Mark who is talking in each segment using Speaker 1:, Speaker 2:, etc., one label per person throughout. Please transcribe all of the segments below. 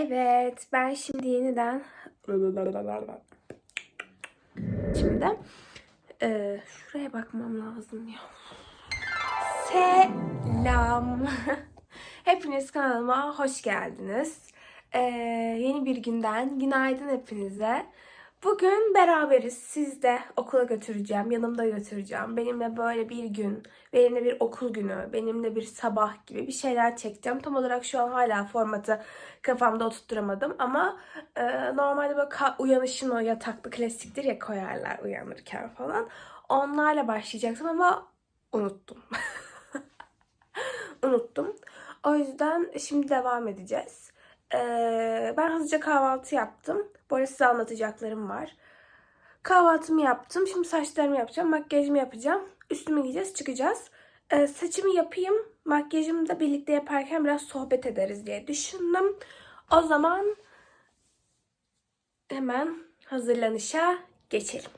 Speaker 1: Evet, ben şimdi yeniden şimdi e, şuraya bakmam lazım ya. Selam. Hepiniz kanalıma hoş geldiniz. E, yeni bir günden günaydın hepinize. Bugün beraberiz. Siz de okula götüreceğim, yanımda götüreceğim. Benimle böyle bir gün, benimle bir okul günü, benimle bir sabah gibi bir şeyler çekeceğim. Tam olarak şu an hala formatı kafamda oturtturamadım ama e, normalde böyle uyanışın o yataklı klasiktir ya koyarlar uyanırken falan. Onlarla başlayacaktım ama unuttum. unuttum. O yüzden şimdi devam edeceğiz. Ee, ben hızlıca kahvaltı yaptım. Bu arada size anlatacaklarım var. Kahvaltımı yaptım. Şimdi saçlarımı yapacağım. Makyajımı yapacağım. Üstümü giyeceğiz. Çıkacağız. Ee, saçımı yapayım. Makyajımı da birlikte yaparken biraz sohbet ederiz diye düşündüm. O zaman hemen hazırlanışa geçelim.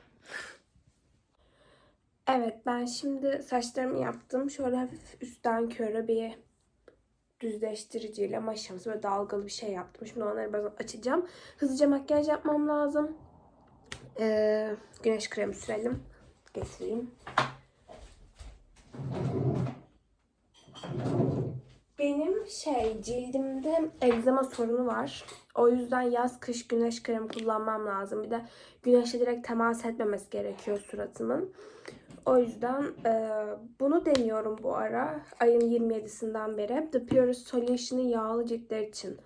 Speaker 1: Evet ben şimdi saçlarımı yaptım. Şöyle hafif üstten köre bir düzleştiriciyle maşamsı böyle dalgalı bir şey yaptım. Şimdi onları biraz açacağım. Hızlıca makyaj yapmam lazım. Ee, güneş kremi sürelim. Getireyim. Benim şey cildimde egzama sorunu var. O yüzden yaz kış güneş kremi kullanmam lazım. Bir de güneşe direkt temas etmemesi gerekiyor suratımın. O yüzden e, bunu deniyorum bu ara. Ayın 27'sinden beri. The Pure Solution'ın yağlı ciltler için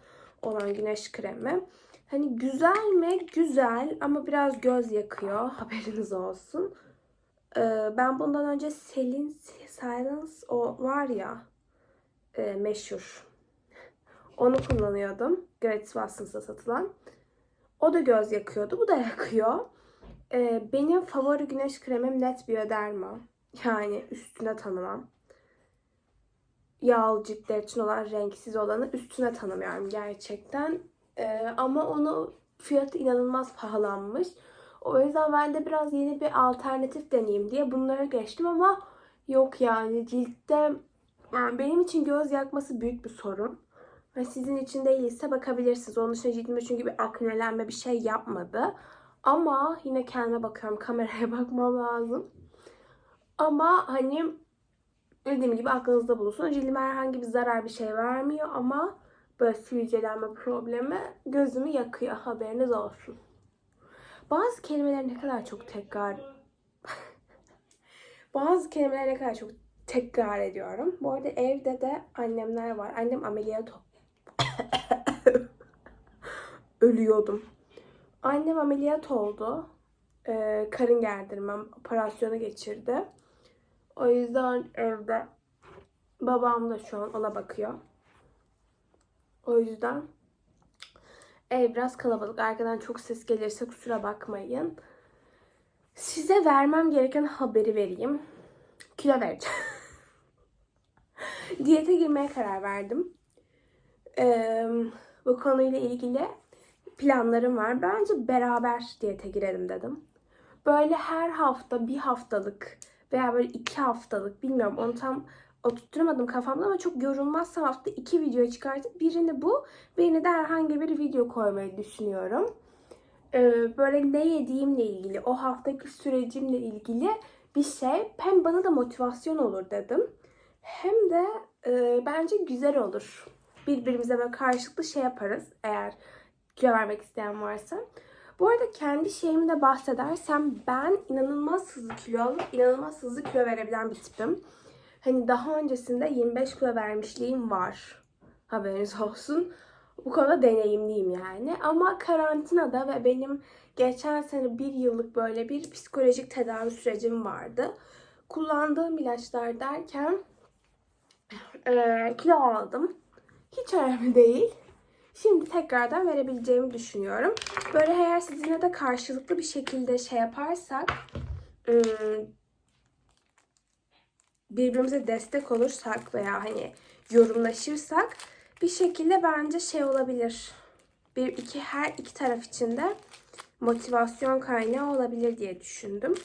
Speaker 1: olan güneş kremi. Hani güzel mi? Güzel ama biraz göz yakıyor. Haberiniz olsun. E, ben bundan önce Selin Silence o var ya e, meşhur. Onu kullanıyordum. Gratis Watson's'a satılan. O da göz yakıyordu. Bu da yakıyor. Ee, benim favori güneş kremim Net Bioderma. Yani üstüne tanımam. Yağlı ciltler için olan renksiz olanı üstüne tanımıyorum gerçekten. Ee, ama onu fiyatı inanılmaz pahalanmış. O yüzden ben de biraz yeni bir alternatif deneyeyim diye bunlara geçtim ama yok yani ciltte yani benim için göz yakması büyük bir sorun. Ve sizin için değilse bakabilirsiniz. Onun dışında cildimde çünkü bir aknelenme bir şey yapmadı. Ama yine kendime bakıyorum. Kameraya bakmam lazım. Ama hani dediğim gibi aklınızda bulunsun. Cildime herhangi bir zarar bir şey vermiyor ama böyle sivilcelenme problemi gözümü yakıyor. Haberiniz olsun. Bazı kelimeler ne kadar çok tekrar bazı kelimeler ne kadar çok tekrar ediyorum. Bu arada evde de annemler var. Annem ameliyat ölüyordum. Annem ameliyat oldu. Ee, karın gerdirmem operasyonu geçirdi. O yüzden evde babam da şu an ona bakıyor. O yüzden ev biraz kalabalık. Arkadan çok ses gelirse kusura bakmayın. Size vermem gereken haberi vereyim. Kilo vereceğim. Diyete girmeye karar verdim. Ee, bu konuyla ilgili planlarım var. Bence beraber diyete girelim dedim. Böyle her hafta bir haftalık veya böyle iki haftalık bilmiyorum onu tam oturtturamadım kafamda ama çok yorulmazsam hafta iki video çıkartıp birini bu birini de herhangi bir video koymayı düşünüyorum. Ee, böyle ne yediğimle ilgili o haftaki sürecimle ilgili bir şey hem bana da motivasyon olur dedim. Hem de e, bence güzel olur. Birbirimize böyle karşılıklı şey yaparız eğer kilo vermek isteyen varsa. Bu arada kendi şeyimi de bahsedersem ben inanılmaz hızlı kilo alıp inanılmaz hızlı kilo verebilen bir tipim. Hani daha öncesinde 25 kilo vermişliğim var. Haberiniz olsun. Bu konuda deneyimliyim yani. Ama karantinada ve benim geçen sene bir yıllık böyle bir psikolojik tedavi sürecim vardı. Kullandığım ilaçlar derken e, kilo aldım. Hiç önemli değil. Şimdi tekrardan verebileceğimi düşünüyorum. Böyle eğer sizinle de karşılıklı bir şekilde şey yaparsak ım, birbirimize destek olursak veya hani yorumlaşırsak bir şekilde bence şey olabilir. Bir iki her iki taraf için de motivasyon kaynağı olabilir diye düşündüm.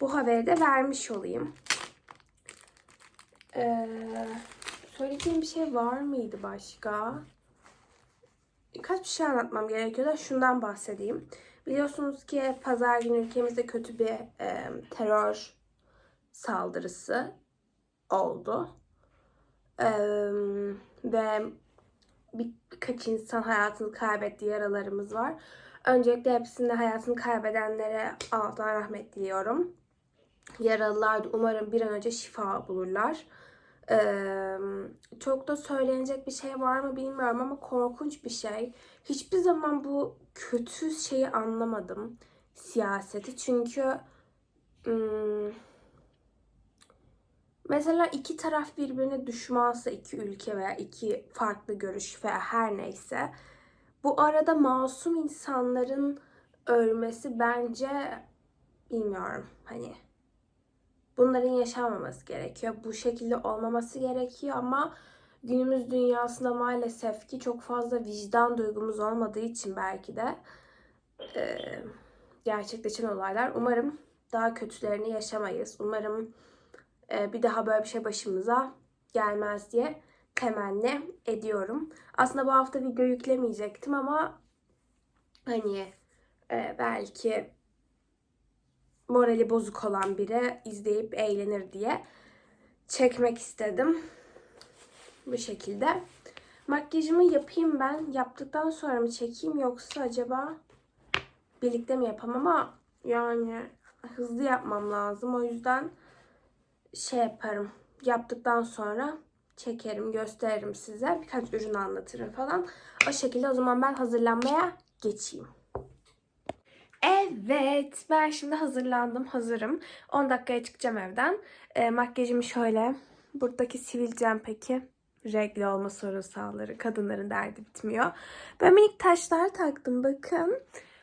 Speaker 1: Bu haberi de vermiş olayım. Ee, söyleyeceğim bir şey var mıydı başka? Birkaç bir şey anlatmam gerekiyor da şundan bahsedeyim. Biliyorsunuz ki pazar günü ülkemizde kötü bir e, terör saldırısı oldu. E, ve bir, birkaç insan hayatını kaybetti, yaralarımız var. Öncelikle hepsinde hayatını kaybedenlere Allah'tan rahmet diliyorum. Yaralılar da umarım bir an önce şifa bulurlar. Ee, çok da söylenecek bir şey var mı bilmiyorum ama korkunç bir şey. Hiçbir zaman bu kötü şeyi anlamadım. Siyaseti. Çünkü mesela iki taraf birbirine düşmansa iki ülke veya iki farklı görüş veya her neyse bu arada masum insanların ölmesi bence bilmiyorum hani bunların yaşanmaması gerekiyor. Bu şekilde olmaması gerekiyor ama günümüz dünyasında maalesef ki çok fazla vicdan duygumuz olmadığı için belki de e, gerçekleşen olaylar. Umarım daha kötülerini yaşamayız. Umarım e, bir daha böyle bir şey başımıza gelmez diye temenni ediyorum. Aslında bu hafta video yüklemeyecektim ama hani e, belki morali bozuk olan biri izleyip eğlenir diye çekmek istedim. Bu şekilde. Makyajımı yapayım ben. Yaptıktan sonra mı çekeyim yoksa acaba birlikte mi yapamam ama yani hızlı yapmam lazım. O yüzden şey yaparım. Yaptıktan sonra çekerim, gösteririm size. Birkaç ürün anlatırım falan. O şekilde o zaman ben hazırlanmaya geçeyim. Evet, ben şimdi hazırlandım, hazırım. 10 dakikaya çıkacağım evden. E, makyajımı şöyle, buradaki sivilcem peki renkli olma sorunsalları, kadınların derdi bitmiyor. Böyle minik taşlar taktım bakın.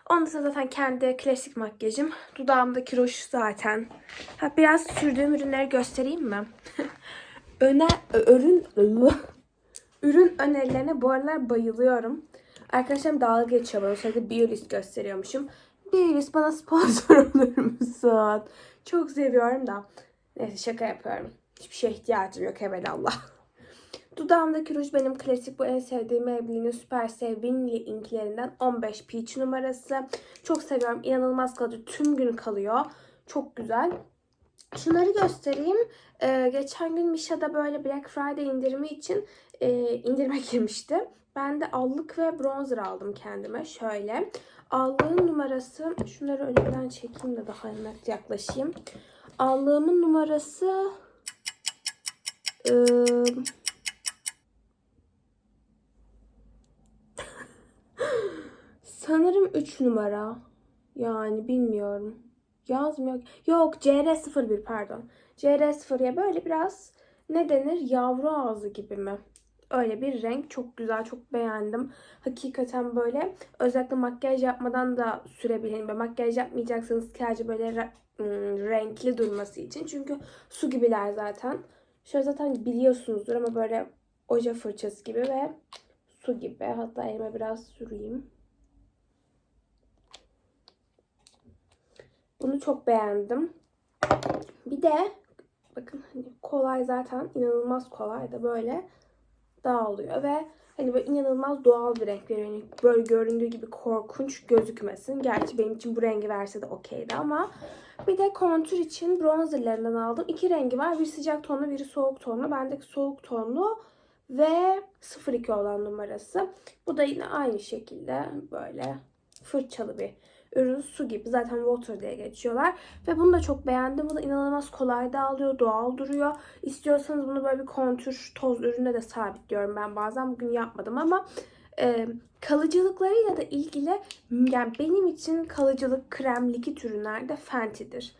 Speaker 1: Onda da zaten kendi klasik makyajım. Dudağımdaki ruj zaten. Ha, biraz sürdüğüm ürünleri göstereyim mi? Öne, ürün, ürün önerilerine bu aralar bayılıyorum. Arkadaşlarım dalga geçiyor bana. Sürekli Biolis gösteriyormuşum. Biolis bana sponsor olur musun? Çok seviyorum da. Neyse şaka yapıyorum. Hiçbir şeye ihtiyacım yok Allah. Dudağımdaki ruj benim klasik bu en sevdiğim Maybelline'in Super Sevimli inklerinden 15 Peach numarası. Çok seviyorum. İnanılmaz kalıcı. Tüm gün kalıyor. Çok güzel. Şunları göstereyim. Ee, geçen gün Misha'da böyle Black Friday indirimi için e, indirime girmişti. Ben de allık ve bronzer aldım kendime. Şöyle. Allığın numarası, şunları önümden çekeyim de daha net yaklaşayım. Allığımın numarası e, sanırım 3 numara. Yani bilmiyorum. Yazmıyor. Yok CR01 pardon. CR01'ya böyle biraz ne denir yavru ağzı gibi mi? Öyle bir renk. Çok güzel. Çok beğendim. Hakikaten böyle özellikle makyaj yapmadan da sürebilin. Ve makyaj yapmayacaksanız sadece böyle renkli durması için. Çünkü su gibiler zaten. Şöyle zaten biliyorsunuzdur ama böyle oje fırçası gibi ve su gibi. Hatta elime biraz süreyim. Bunu çok beğendim. Bir de bakın hani kolay zaten inanılmaz kolay da böyle dağılıyor ve hani böyle inanılmaz doğal bir renk veriyor. Yani böyle göründüğü gibi korkunç gözükmesin. Gerçi benim için bu rengi verse de okeydi ama bir de kontür için bronzerlarından aldım. İki rengi var. Bir sıcak tonlu, biri soğuk tonlu. Bendeki soğuk tonlu ve 02 olan numarası. Bu da yine aynı şekilde böyle fırçalı bir ürün su gibi. Zaten water diye geçiyorlar. Ve bunu da çok beğendim. Bu da inanılmaz kolay dağılıyor. Doğal duruyor. İstiyorsanız bunu böyle bir kontür toz üründe de sabitliyorum ben bazen. Bugün yapmadım ama e, kalıcılıklarıyla da ilgili yani benim için kalıcılık krem likit ürünlerde Fenty'dir.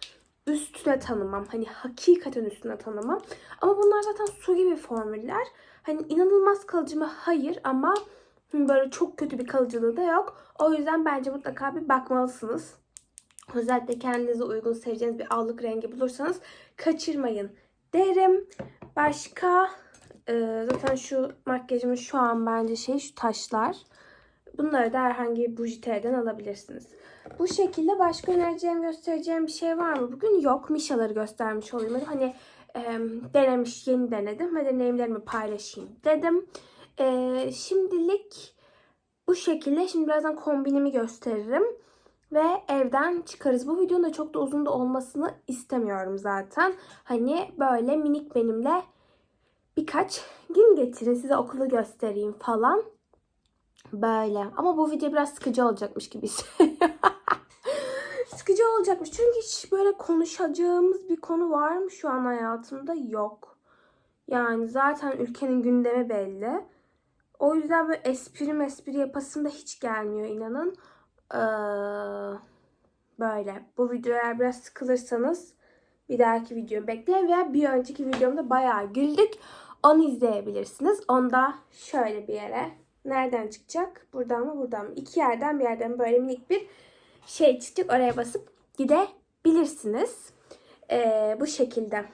Speaker 1: Üstüne tanımam. Hani hakikaten üstüne tanımam. Ama bunlar zaten su gibi formüller. Hani inanılmaz kalıcı mı? Hayır ama Böyle çok kötü bir kalıcılığı da yok. O yüzden bence mutlaka bir bakmalısınız. Özellikle kendinize uygun seveceğiniz bir allık rengi bulursanız kaçırmayın derim. Başka e, zaten şu makyajımın şu an bence şey şu taşlar. Bunları da herhangi bir bujiteriden alabilirsiniz. Bu şekilde başka önereceğim, göstereceğim bir şey var mı? Bugün yok. Mişaları göstermiş olayım. Hani e, denemiş, yeni denedim ve deneyimlerimi paylaşayım dedim. Ee, şimdilik Bu şekilde şimdi birazdan kombinimi gösteririm. Ve evden çıkarız. Bu videonun da çok da uzun da olmasını istemiyorum zaten. Hani böyle minik benimle birkaç gün getirin size okulu göstereyim falan. Böyle. Ama bu video biraz sıkıcı olacakmış gibi sıkıcı olacakmış. Çünkü hiç böyle konuşacağımız bir konu var mı şu an hayatımda? Yok. Yani zaten ülkenin gündemi belli. O yüzden böyle espri mespri yapasım da hiç gelmiyor inanın. Ee, böyle. Bu videoya biraz sıkılırsanız bir dahaki video bekleyin veya bir önceki videomda bayağı güldük. Onu izleyebilirsiniz. Onda şöyle bir yere. Nereden çıkacak? Buradan mı buradan mı? İki yerden bir yerden böyle minik bir şey çıkacak. Oraya basıp gidebilirsiniz. Ee, bu şekilde.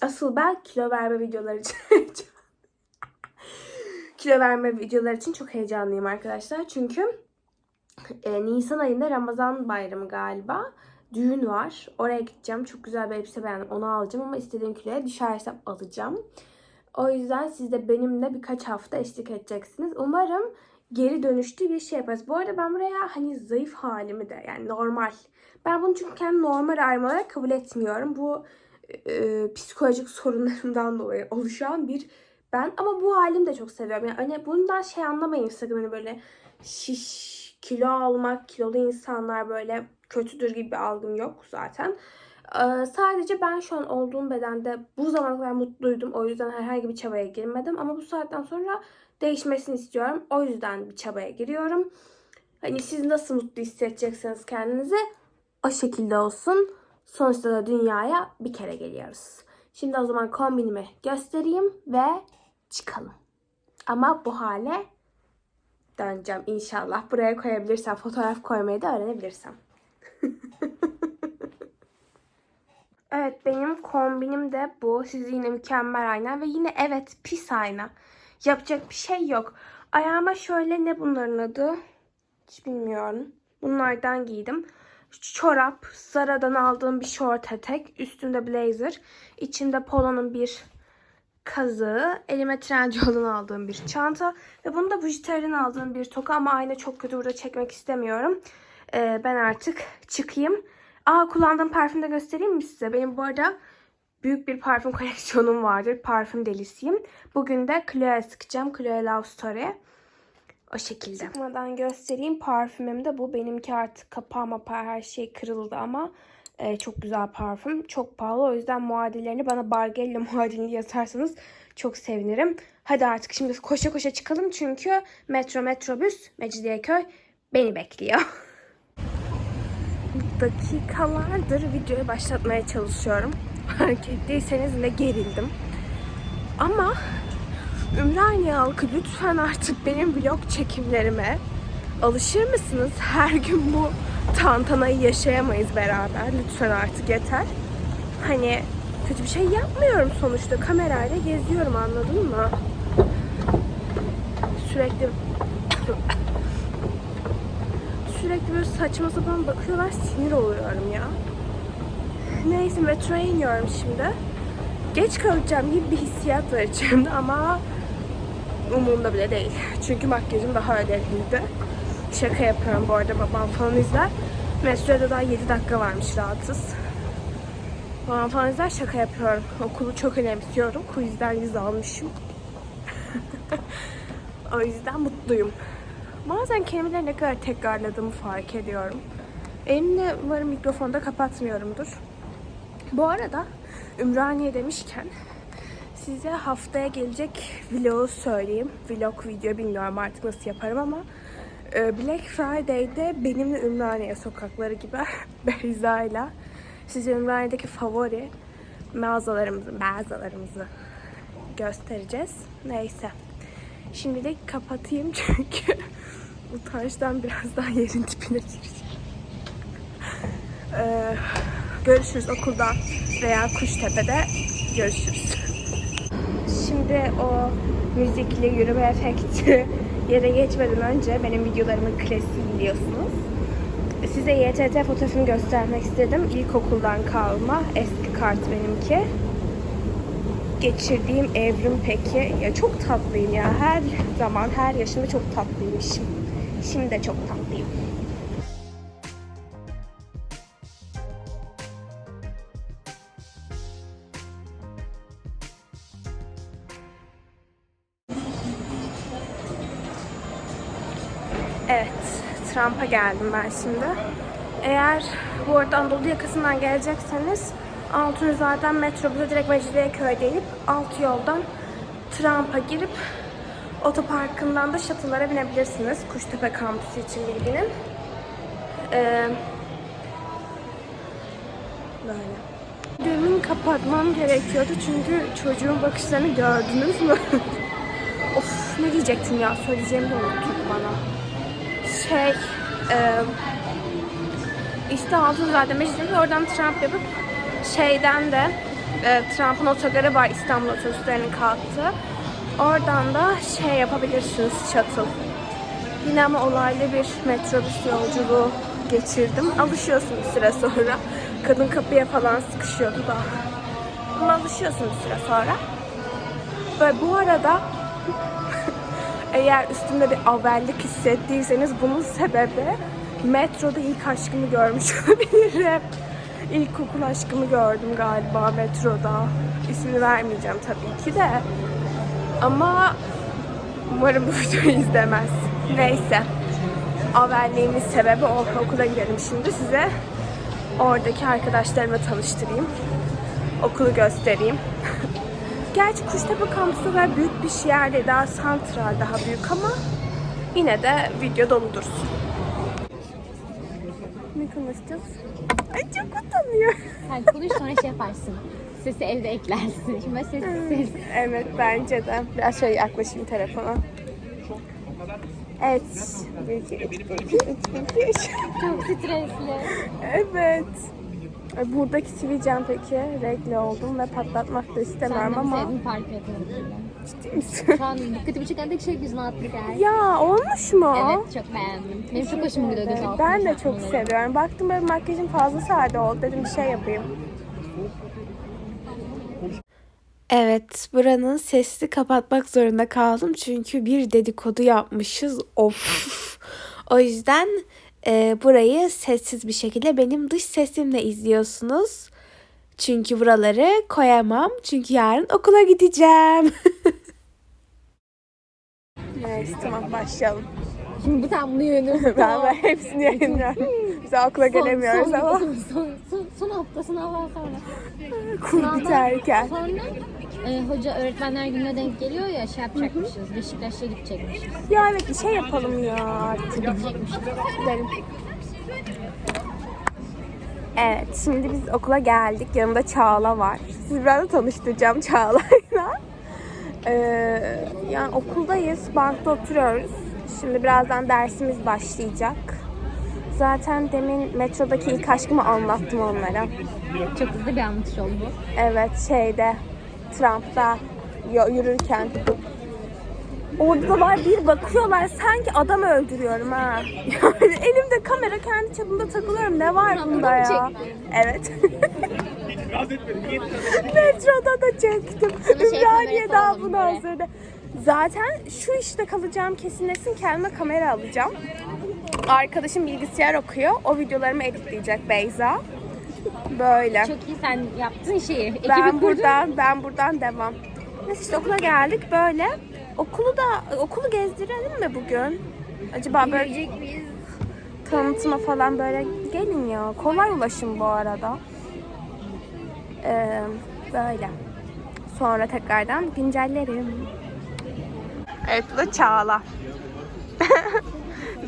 Speaker 1: Asıl ben kilo verme videoları kilo verme videoları için çok heyecanlıyım arkadaşlar. Çünkü e, Nisan ayında Ramazan bayramı galiba. Düğün var. Oraya gideceğim. Çok güzel bir elbise beğendim. Onu alacağım ama istediğim kiloya düşersem alacağım. O yüzden siz de benimle birkaç hafta eşlik edeceksiniz. Umarım geri dönüştü bir şey yaparız. Bu arada ben buraya hani zayıf halimi de yani normal. Ben bunu çünkü kendi normal halim olarak kabul etmiyorum. Bu e, psikolojik sorunlarımdan dolayı oluşan bir ben. Ama bu halimi de çok seviyorum. Yani hani bundan şey anlamayın sakın hani böyle şiş, kilo almak, kilolu insanlar böyle kötüdür gibi bir algım yok zaten. Ee, sadece ben şu an olduğum bedende bu zamana kadar mutluydum. O yüzden herhangi bir çabaya girmedim. Ama bu saatten sonra değişmesini istiyorum. O yüzden bir çabaya giriyorum. Hani siz nasıl mutlu hissedeceksiniz kendinizi o şekilde olsun. Sonuçta da dünyaya bir kere geliyoruz. Şimdi o zaman kombinimi göstereyim ve çıkalım. Ama bu hale döneceğim inşallah. Buraya koyabilirsem, fotoğraf koymayı da öğrenebilirsem. evet benim kombinim de bu. Siz yine mükemmel ayna ve yine evet pis ayna. Yapacak bir şey yok. Ayağıma şöyle ne bunların adı? Hiç bilmiyorum. Bunlardan giydim. Çorap, Zara'dan aldığım bir short etek, üstünde blazer, içinde polonun bir kazığı, elime Trendyol'dan aldığım bir çanta ve bunu da Bujiter'den aldığım bir toka ama ayna çok kötü burada çekmek istemiyorum. Ee, ben artık çıkayım. Aa kullandığım parfüm de göstereyim mi size? Benim bu arada büyük bir parfüm koleksiyonum vardır. Parfüm delisiyim. Bugün de Chloe sıkacağım. Chloe Love Story. O şekilde. Sıkmadan göstereyim. Parfümüm de bu. Benimki artık kapağı mapağı her şey kırıldı ama e, çok güzel parfüm. Çok pahalı. O yüzden muadillerini bana Bargello muadilini yazarsanız çok sevinirim. Hadi artık şimdi koşa koşa çıkalım. Çünkü metro metrobüs Mecidiyeköy beni bekliyor. Dakikalardır videoyu başlatmaya çalışıyorum. Fark ettiyseniz ne gerildim. Ama Ümraniye halkı lütfen artık benim vlog çekimlerime alışır mısınız? Her gün bu tantanayı yaşayamayız beraber. Lütfen artık yeter. Hani kötü bir şey yapmıyorum sonuçta. Kamerayla geziyorum anladın mı? Sürekli sürekli böyle saçma sapan bakıyorlar sinir oluyorum ya. Neyse metroya iniyorum şimdi. Geç kalacağım gibi bir hissiyat var içimde ama umurumda bile değil. Çünkü makyajım daha önemliydi. Şaka yapıyorum bu arada babam falan izler. Metroda daha 7 dakika varmış rahatsız. Babam falan izler şaka yapıyorum. Okulu çok önemsiyorum. Quizden yüz almışım. o yüzden mutluyum. Bazen kelimeleri ne kadar tekrarladığımı fark ediyorum. Elimde umarım mikrofonda kapatmıyorumdur. Bu arada Ümraniye demişken size haftaya gelecek vlogu söyleyeyim. Vlog video bilmiyorum artık nasıl yaparım ama Black Friday'de benimle Ümraniye sokakları gibi Beyza'yla size Ümraniye'deki favori mağazalarımızı, mağazalarımızı göstereceğiz. Neyse. Şimdilik kapatayım çünkü utançtan birazdan yerin dibine gireceğim. Ee, görüşürüz okulda veya Kuştepe'de görüşürüz. Şimdi o müzikli yürüme efekti yere geçmeden önce benim videolarımın klasiği biliyorsunuz. Size YTT fotoğrafını göstermek istedim. İlkokuldan kalma eski kart benimki. Geçirdiğim evrim peki. Ya çok tatlıyım ya. Her zaman, her yaşımda çok tatlıymışım. Şimdi de çok tatlıyım. Trump'a geldim ben şimdi. Eğer bu arada Anadolu yakasından gelecekseniz Altunzade'den metrobüse direkt Mecidiyeköy deyip alt yoldan Trump'a girip otoparkından da shuttle'lara binebilirsiniz. Kuştepe kampüsü için bilginin. Ee, böyle. Düğümün kapatmam gerekiyordu çünkü çocuğun bakışlarını gördünüz mü? of ne diyecektim ya söyleyeceğimi de unuttum bana. Şey, e, işte Altunzade Mecidiyeköy oradan Trump yapıp şeyden de e, Trump'ın otogarı var İstanbul otobüslerinin kalktığı. Oradan da şey yapabilirsiniz shuttle. Yine ama olaylı bir metrobüs yolculuğu geçirdim. Alışıyorsun bir süre sonra. Kadın kapıya falan sıkışıyordu da. Ama alışıyorsun bir süre sonra. Ve bu arada eğer üstümde bir haberlik hissettiyseniz bunun sebebi metroda ilk aşkımı görmüş olabilirim. İlkokul aşkımı gördüm galiba metroda. İsmini vermeyeceğim tabii ki de. Ama umarım bu videoyu izlemez. Neyse. Haberliğimin sebebi o. Okula gidelim şimdi size. Oradaki arkadaşlarımla tanıştırayım. Okulu göstereyim. Gerçi Kuştepe kampüsü kadar büyük bir yer değil. Daha santral daha büyük ama yine de video dolu dursun. Ne konuşacağız? Ay çok utanıyor.
Speaker 2: Sen konuş sonra şey yaparsın. Sesi evde eklersin. Şimdi ses ses.
Speaker 1: Evet bence de. Biraz şöyle yaklaşayım telefona. Evet. Bir, iki, üç, bir, iki, üç, bir, iki, üç.
Speaker 2: Çok stresli.
Speaker 1: Evet. Ay, Buradaki sivilcem peki renkli oldum ve patlatmak da istemiyorum
Speaker 2: Sen de
Speaker 1: ama
Speaker 2: sevdiğin fark etmedim.
Speaker 1: ciddi misin?
Speaker 2: Şu an dikkatimi çeken tek şey yüzüne atlı gel.
Speaker 1: ya olmuş mu?
Speaker 2: Evet çok beğendim. Benim çok hoşuma gidiyor göz altı.
Speaker 1: Ben de çok seviyorum. Baktım böyle makyajım fazla sade oldu. Dedim bir şey yapayım. Evet, buranın sesini kapatmak zorunda kaldım çünkü bir dedikodu yapmışız. Of. O yüzden e, burayı sessiz bir şekilde benim dış sesimle izliyorsunuz. Çünkü buraları koyamam. Çünkü yarın okula gideceğim. Neyse tamam başlayalım.
Speaker 2: Şimdi tane bunu yönüm.
Speaker 1: Ben, ben hepsini yayınlıyorum. Biz okula gelemiyoruz
Speaker 2: son,
Speaker 1: ama
Speaker 2: Son, son, son, son hafta sınavlar sonra.
Speaker 1: kur biterken.
Speaker 2: Sonra e, hoca öğretmenler gününe denk geliyor ya şey yapacakmışız. Beşiktaş'a gidecekmişiz.
Speaker 1: Ya evet bir şey yapalım ya artık.
Speaker 2: Gidecekmişiz.
Speaker 1: Gidelim. Evet, şimdi biz okula geldik. Yanımda Çağla var. Sizi biraz da tanıştıracağım Çağla'yla. Ee, yani okuldayız, bankta oturuyoruz. Şimdi birazdan dersimiz başlayacak. Zaten demin metrodaki ilk aşkımı anlattım onlara.
Speaker 2: Çok hızlı bir anlatış oldu bu.
Speaker 1: Evet, şeyde, Trump'ta yürürken. Orada da var bir bakıyorlar sanki adam öldürüyorum ha. Yani elimde kamera kendi çapımda takılıyorum. Ne var bunda ya? Evet. Metroda da çektim.
Speaker 2: Şey
Speaker 1: Ümraniye daha sonra. da- Zaten şu işte kalacağım kesinleşsin kendime kamera alacağım. Arkadaşım bilgisayar okuyor. O videolarımı editleyecek Beyza. Böyle.
Speaker 2: Çok iyi sen yaptın şeyi. Ekibi
Speaker 1: Ben
Speaker 2: kurdun.
Speaker 1: buradan ben buradan devam. Neyse işte okula geldik böyle. Okulu da okulu gezdirelim mi bugün? Acaba böyle tanıtıma falan böyle gelin ya. Kolay ulaşım bu arada. Ee, böyle. Sonra tekrardan güncellerim. Evet bu da Çağla.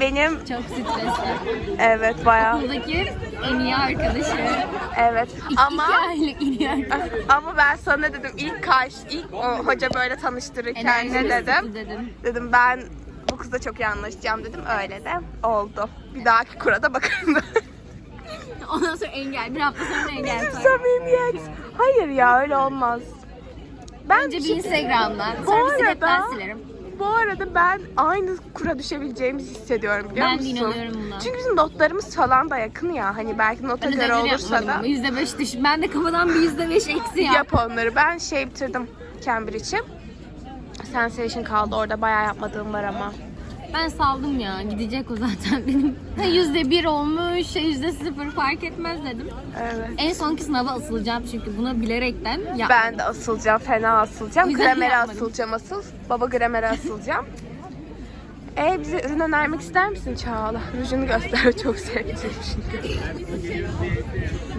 Speaker 1: Benim
Speaker 2: Çok stresli.
Speaker 1: evet bayağı
Speaker 2: Okuldaki en iyi arkadaşı.
Speaker 1: evet ama
Speaker 2: İki aylık en iyi arkadaşı.
Speaker 1: ama ben sana dedim ilk karş ilk o hoca böyle tanıştırırken ne dedim?
Speaker 2: dedim.
Speaker 1: Dedim ben bu kızla çok iyi anlaşacağım dedim. Öyle de oldu. Bir dahaki kurada bakarım.
Speaker 2: Ondan sonra engel. Bir hafta sonra engel. koy.
Speaker 1: Samimiyet. Hayır ya öyle olmaz. Ben
Speaker 2: Önce bir Instagram'dan.
Speaker 1: Bu
Speaker 2: Sonra bisikletten
Speaker 1: arada-
Speaker 2: silerim.
Speaker 1: Bu arada ben aynı kura düşebileceğimizi hissediyorum biliyor
Speaker 2: Ben de
Speaker 1: musun?
Speaker 2: inanıyorum buna.
Speaker 1: Çünkü bizim notlarımız falan da yakın ya. Hani belki nota
Speaker 2: Ben
Speaker 1: göre olursa
Speaker 2: yapmadım
Speaker 1: da
Speaker 2: ama yüzde beş düş. Ben de kafadan bir yüzde beş eksi yap.
Speaker 1: yap onları. Ben şey bitirdim Cambridge'i. Sensation kaldı orada bayağı yapmadığım var ama.
Speaker 2: Ben saldım ya. Gidecek o zaten benim. Yüzde bir olmuş, yüzde sıfır fark etmez dedim.
Speaker 1: Evet.
Speaker 2: En sonki sınava asılacağım çünkü buna bilerekten ya
Speaker 1: Ben de asılacağım, fena asılacağım.
Speaker 2: Yüzden
Speaker 1: Gramere
Speaker 2: yapmadım.
Speaker 1: asılacağım asıl. Baba gramere asılacağım. E bize ürün önermek ister misin Çağla? Rujunu göster, çok sevdim çünkü.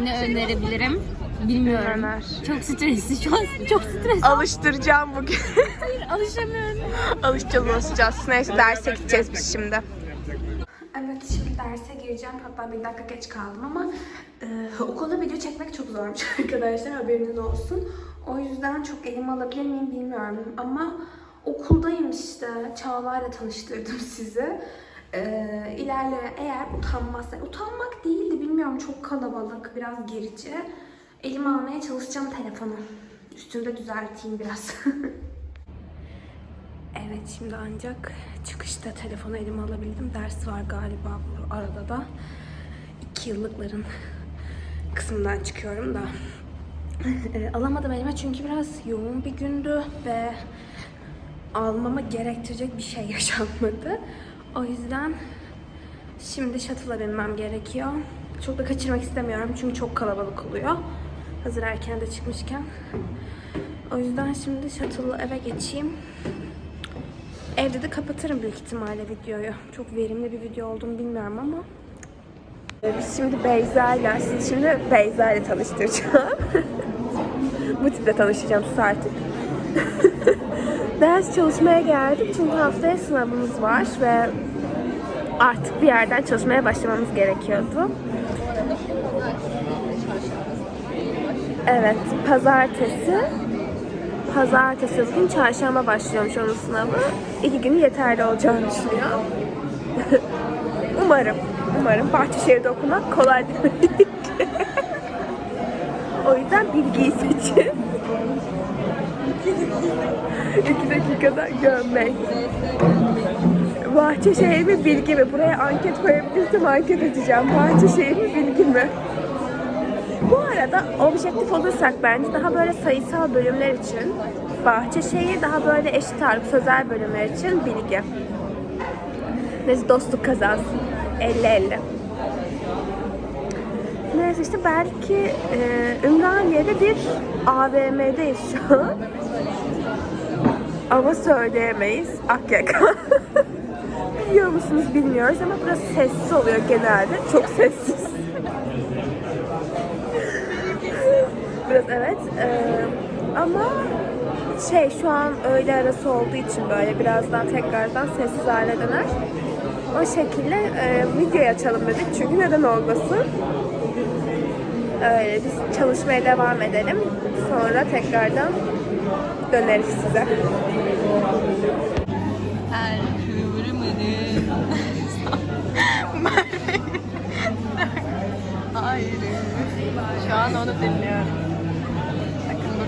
Speaker 2: ne önerebilirim bilmiyorum.
Speaker 1: Öner.
Speaker 2: Çok stresli şu an. Çok stresli.
Speaker 1: Alıştıracağım bugün.
Speaker 2: Alışamıyorum.
Speaker 1: alışacağız, alışacağız. Neyse derse gideceğiz biz şimdi. Evet şimdi derse gireceğim. Hatta bir dakika geç kaldım ama e, okulda video çekmek çok zormuş arkadaşlar haberiniz olsun. O yüzden çok elime alabilir miyim bilmiyorum ama okuldayım işte. Çağla'yla tanıştırdım sizi. E, ilerle eğer utanmazsa, utanmak değildi bilmiyorum çok kalabalık, biraz gerici. Elime almaya çalışacağım telefonu. Üstünü de düzelteyim biraz. Evet şimdi ancak çıkışta telefonu elime alabildim. Ders var galiba bu arada da. İki yıllıkların kısmından çıkıyorum da. E, Alamadım elime çünkü biraz yoğun bir gündü ve almama gerektirecek bir şey yaşanmadı. O yüzden şimdi shuttle'a binmem gerekiyor. Çok da kaçırmak istemiyorum çünkü çok kalabalık oluyor. Hazır erken de çıkmışken. O yüzden şimdi shuttle'la eve geçeyim. Evde de kapatırım büyük ihtimalle videoyu. Çok verimli bir video olduğunu bilmiyorum ama. Biz şimdi Beyza ile, sizi şimdi Beyza ile tanıştıracağım. Bu tiple tanışacağım sus artık. Ders çalışmaya geldik çünkü haftaya sınavımız var ve artık bir yerden çalışmaya başlamamız gerekiyordu. Evet, pazartesi Pazartesi bugün çarşamba başlıyormuş onun sınavı. İki günü yeterli olacağını düşünüyor. umarım. Umarım Bahçeşehir'de okumak kolay değil. o yüzden bilgiyi seçin. İki dakikada gömmek. Bahçeşehir mi bilgi mi? Buraya anket koyabilirsem anket edeceğim. Bahçeşehir mi bilgi mi? Bu arada objektif olursak bence daha böyle sayısal bölümler için Bahçeşehir daha böyle eşit ağırlık sözel bölümler için bilgi. Neyse dostluk kazansın. 50-50. Neyse işte belki e, Ümraniye'de bir AVM'deyiz şu an. Ama söyleyemeyiz. Akyaka. Biliyor musunuz bilmiyoruz ama burası sessiz oluyor genelde. Çok sessiz. Biraz evet. Ee, ama şey şu an öğle arası olduğu için böyle birazdan tekrardan sessiz hale döner. O şekilde e, video açalım dedik çünkü neden olmasın. Öyle biz çalışmaya devam edelim. Sonra tekrardan döneriz size.
Speaker 2: Her kıvrımını ayrı. Şu an onu dinliyorum.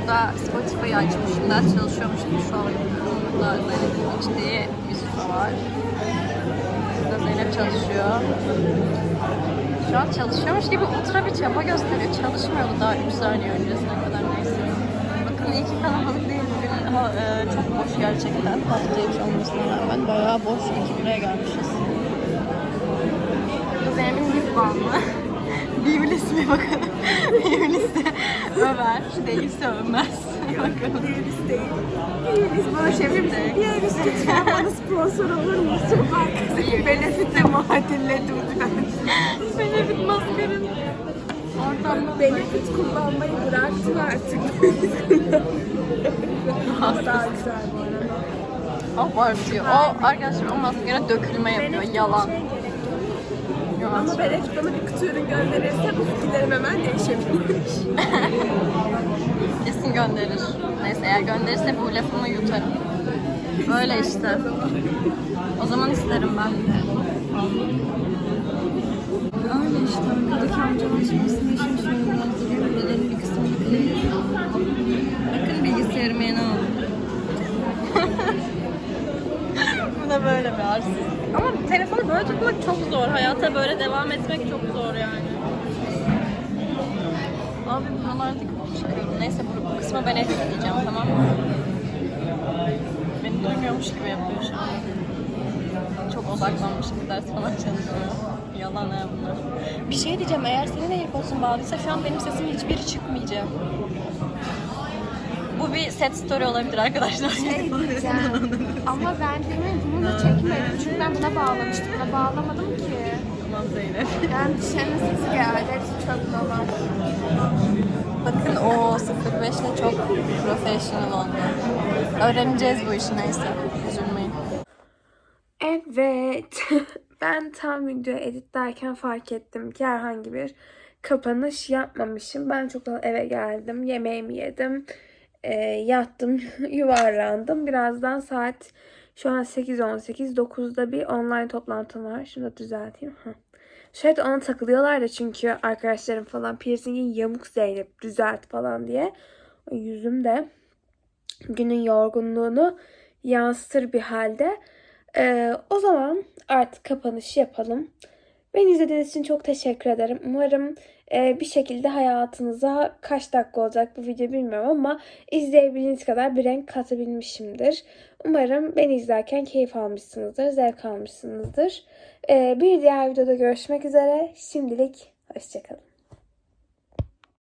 Speaker 2: Burada Spotify'ı açmışım. Ders çalışıyormuş gibi şu an. Burada Zeynep'in içtiği su var. Burada Zeynep çalışıyor. Şu an çalışıyormuş gibi ultra bir çaba gösteriyor. Çalışmıyordu daha 3 saniye öncesine kadar neyse. Bakın iyi ki kalabalık değil bugün. Ha, e, çok boş gerçekten. Hafta içi olmasına rağmen bayağı boş. İyi ki buraya gelmişiz. Bu Zeynep'in lip balmı. Biblis'e bakın. Biblis'e över. Değilse övmez. bakın.
Speaker 1: Biz bana çevirdik. Bir ev lütfen bana sponsor olur musun? Arkası Benefit'e muadille lütfen.
Speaker 2: Benefit maskarın. Ortamda
Speaker 1: Benefit kullanmayı bıraktım artık. Daha güzel bu arada.
Speaker 2: abartıyor. O arkadaşlar o maskara dökülme yapıyor. Yalan. Yalan.
Speaker 1: Ama Benefit bana bir kutu ürün gönderirse bu fikirlerim hemen değişebilir.
Speaker 2: Kesin gönderir. Neyse eğer gönderirse bu lafımı yutarım. Böyle işte. O zaman isterim ben. Öyle işte arkadaki amcamın çalışmasını işim şöyle. Bedenin bir kısmını. Bakın bilgisayarıma yeni aldım. Da böyle bir arsız. Ama telefonu böyle tutmak çok zor. Hayata böyle devam etmek çok zor yani. Abi buralarda çıkıyorum. Neyse bu, bu kısmı ben editleyeceğim tamam mı? Beni duymuyormuş gibi yapıyor şu an. çok odaklanmışım ders falan çalışıyorum. Yalan ya bunlar. Bir şey diyeceğim eğer senin AirPods'un bağlıysa şu an benim sesimin hiçbiri çıkmayacak. Bu bir set story olabilir arkadaşlar.
Speaker 1: Şey diyeceğim. Ama ben demin bunu da çekmedim. Çünkü ben buna bağlamıştım. Buna bağlamadım ki.
Speaker 2: Tamam Zeynep.
Speaker 1: Yani dışarının sesi geldi. Hepsi çok normal.
Speaker 2: Bakın o 05'le çok professional oldu. Öğreneceğiz bu işi neyse. Üzülmeyin.
Speaker 1: Evet. ben tam video editlerken fark ettim ki herhangi bir kapanış yapmamışım. Ben çoktan eve geldim. Yemeğimi yedim. E, yattım. yuvarlandım. Birazdan saat şu an 8.18. 9'da bir online toplantım var. Şunu da düzelteyim. Heh. Şöyle ona takılıyorlar da çünkü arkadaşlarım falan piercingin yamuk Zeynep düzelt falan diye. O yüzüm de günün yorgunluğunu yansıtır bir halde. Ee, o zaman artık kapanışı yapalım. Beni izlediğiniz için çok teşekkür ederim. Umarım e, bir şekilde hayatınıza kaç dakika olacak bu video bilmiyorum ama izleyebildiğiniz kadar bir renk katabilmişimdir. Umarım beni izlerken keyif almışsınızdır, zevk almışsınızdır. Ee, bir diğer videoda görüşmek üzere. Şimdilik hoşçakalın.